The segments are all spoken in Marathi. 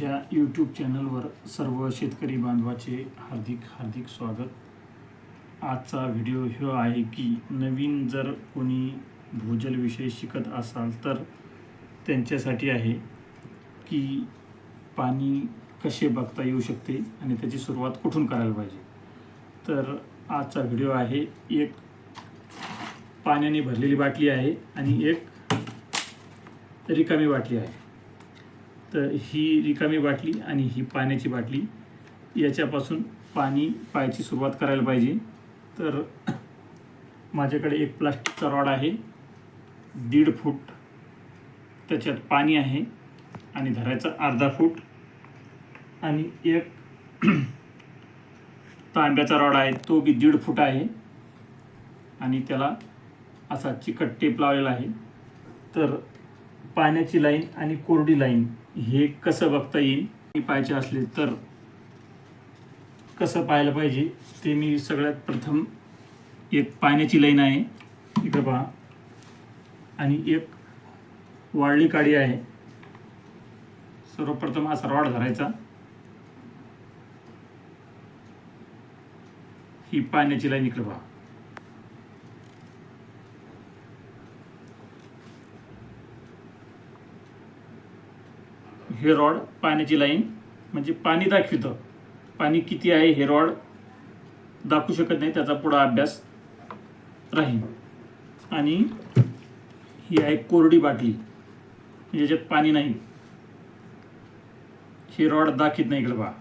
माझ्या यूट्यूब चॅनलवर सर्व शेतकरी बांधवाचे हार्दिक हार्दिक स्वागत. आजचा व्हिडिओ ह्यो आहे की नवीन जर कोणी भूजलविषयी शिकत असाल तर त्यांच्यासाठी आहे की पाणी कसे बघता येऊ शकते आणि त्याची सुरुवात कुठून करायला पाहिजे. तर आजचा व्हिडिओ आहे एक पाण्याने भरलेली बाटली आहे आणि एक रिकामी बाटली आहे. तर ही रिकामी बाटली आणि ही पाण्याची बाटली याच्यापासून पाणी पायची सुरुवात करायला पाहिजे. तर माझ्याकडे एक प्लास्टिकचा रॉड आहे. दीड फूट त्याच्यात पाणी आहे आणि धरायचा अर्धा फूट. आणि एक तांब्याचा रॉड आहे तो बी दीड फूट आहे. आणि त्याला असा चिकट टेप लावलेला आहे. तर पाण्याची लाईन आणि कोरडी लाईन हे कसं बघता येईल? हे पाहायचे असले तर कसं पाहायला पाहिजे ते मी सगळ्यात प्रथम एक पाण्याची लाईन आहे इकडं पहा. आणि एक वाळली काडी आहे. सर्वप्रथम असा रॉड धरायचा. ही पाण्याची लाईन इकडं पहा. हे रॉड पाण्याची लाईन म्हणजे पाणी दाखवितं. पाणी किती आहे हे रॉड दाखवू शकत नाही त्याचा पुढा अभ्यास राहील. आणि ही आहे कोरडी बाटली म्हणजे याच्यात पाणी नाही. हे रॉड दाखवत नाही इकडे पहा.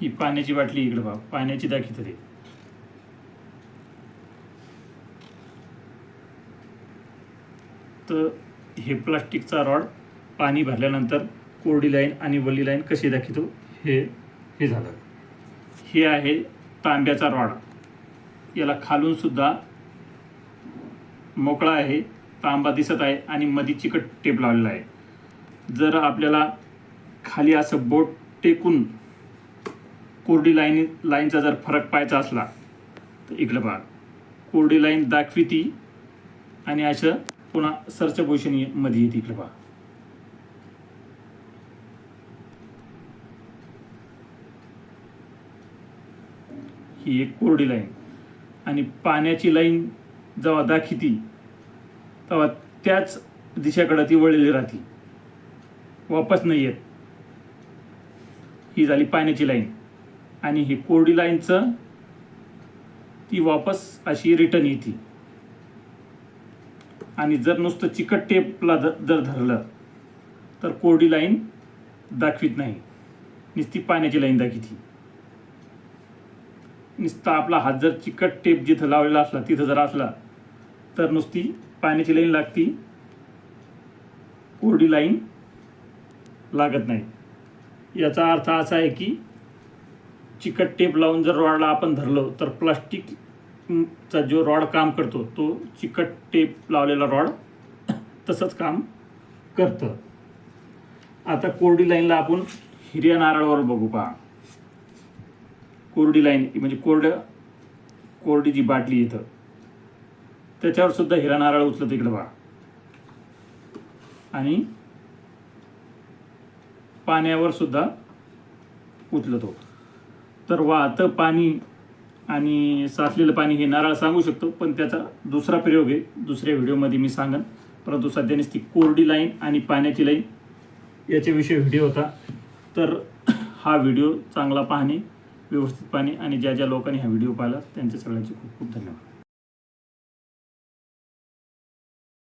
ही पाण्याची बाटली इकडे पहा पाण्याची दाखीत ते. तर हे प्लास्टिकचा रॉड पाणी भरल्यानंतर कोरडी लाईन आणि वल्ली लाईन कशी दाखवतो? हे हे झालं. हे आहे तांब्याचा रॉड. याला खालूनसुद्धा मोकळा आहे तांबा दिसत आहे आणि मध्ये चिकट टेप लावलेला आहे. जर आपल्याला खाली असं बोट टेकून कोरडी लाईन लाईनचा जर फरक पाहायचा असला तर इकडं पहा. कोरडी लाईन दाखविती आणि असं पुन्हा सर्च पोझिशनमध्ये येते इकडे पहा. ही एक कोरडी लाईन आणि पाण्याची लाईन जेव्हा दाखिती तेव्हा त्याच दिशेकडे ती वळलेली राहते. वापस नाही येत. ही झाली पाण्याची लाईन आणि ही कोरडी लाईनचं ती वापस अशी रिटर्न येते. आणि जर नुसतं चिकट टेपला जर जर धरलं तर कोरडी लाईन दाखवित नाही. नुसती पाण्याची लाईन दाखवती नुसता आपला हात जर चिकट टेप जिथं लावलेला असला तिथं जर असला तर नुसती पाण्याची लाईन लागती. कोरडी लाईन लागत नाही. याचा अर्थ असा आहे की चिकट टेप लावून जर रॉडला आपण धरलो तर प्लास्टिक चा जो रॉड काम करतो तो चिकट टेप लावलेला रॉड तसंच काम करतं. आता कोरडी लाईनला आपण हिरव्या नारळावर बघू पहा. कोरडी लाईन म्हणजे कोरड कोरडी जी बाटली इथं. त्याच्यावर सुद्धा हिरा नारळ उचलत इकडं पहा आणि पाण्यावर सुद्धा उचलतो. तर वाहतं पाणी आणि साचलेलं पाणी हे नारळ सांगू शकतो पण त्याचा दुसरा प्रयोग आहे दुसऱ्या व्हिडिओमध्ये मी सांगन. परंतु सध्या ती कोरडी लाईन आणि पाण्याची लाईन याच्याविषयी व्हिडिओ होता. तर हा व्हिडिओ चांगला पाहणे व्यवस्थित पाहणे आणि ज्या ज्या लोकांनी हा व्हिडिओ पाहिला त्यांचे सगळ्यांचे खूप खूप धन्यवाद.